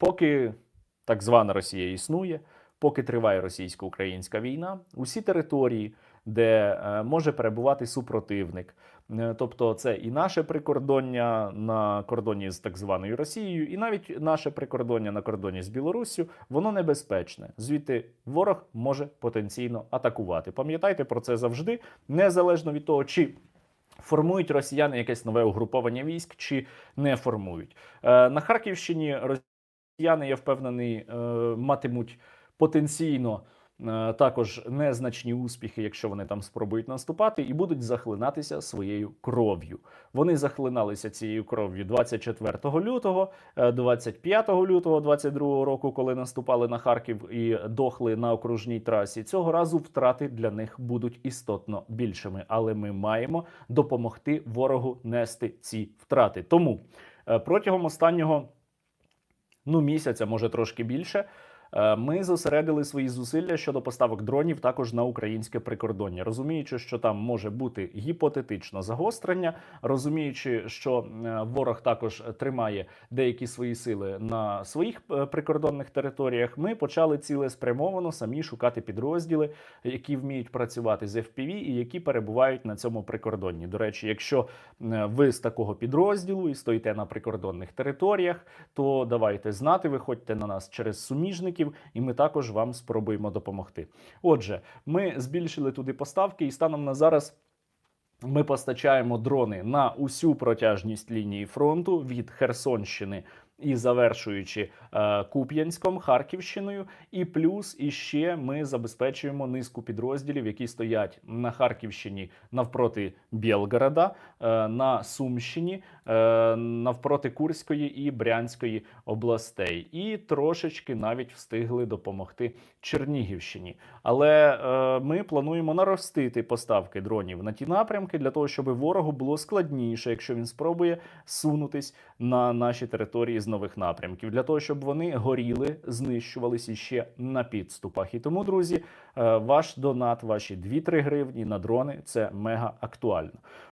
поки так звана Росія існує, поки триває російсько-українська війна, усі території, де е, може перебувати супротивник, е, тобто це і наше прикордоння на кордоні з так званою Росією, і навіть наше прикордоння на кордоні з Білоруссю, воно небезпечне. Звідти ворог може потенційно атакувати. Пам'ятайте про це завжди, незалежно від того, чи формують росіяни якесь нове угруповання військ, чи не формують. Е, На Харківщині росіяни, я впевнений, е, матимуть потенційно. е, Також незначні успіхи, якщо вони там спробують наступати, і будуть захлинатися своєю кров'ю. Вони захлиналися цією кров'ю 24 лютого, е, 25 лютого 22 року, коли наступали на Харків і дохли на окружній трасі. Цього разу втрати для них будуть істотно більшими, але ми маємо допомогти ворогу нести ці втрати. Тому е, протягом останнього ну, місяця, може трошки більше. Е, Ми зосередили свої зусилля щодо поставок дронів також на українське прикордоння, розуміючи, що там може бути гіпотетично загострення, розуміючи, що е, ворог також тримає деякі свої сили на своїх е, прикордонних територіях. Ми почали цілеспрямовано самі шукати підрозділи, які вміють працювати з FPV і які перебувають на цьому прикордонні. До речі, якщо ви з такого підрозділу і стоїте на прикордонних територіях, то давайте знати, виходьте на нас через суміжників, і ми також вам спробуємо допомогти. Отже, ми збільшили туди поставки, і станом на зараз. Ми постачаємо дрони на усю протяжність лінії фронту від Херсонщини і завершуючи е, Куп'янськом, Харківщиною. І плюс іще ми забезпечуємо низку підрозділів, які стоять на Харківщині навпроти Білгорода, е, на Сумщині, е, навпроти Курської і Брянської областей, і трошечки навіть встигли допомогти Чернігівщині. Але е, ми плануємо наростити поставки дронів на ті напрямки для того, щоб ворогу було складніше, якщо він спробує сунутись на наші території з нових напрямків, для того, щоб вони горіли, знищувалися ще на підступах. І тому, друзі, е, ваш донат, ваші 2-3 гривні на дрони це мега актуально.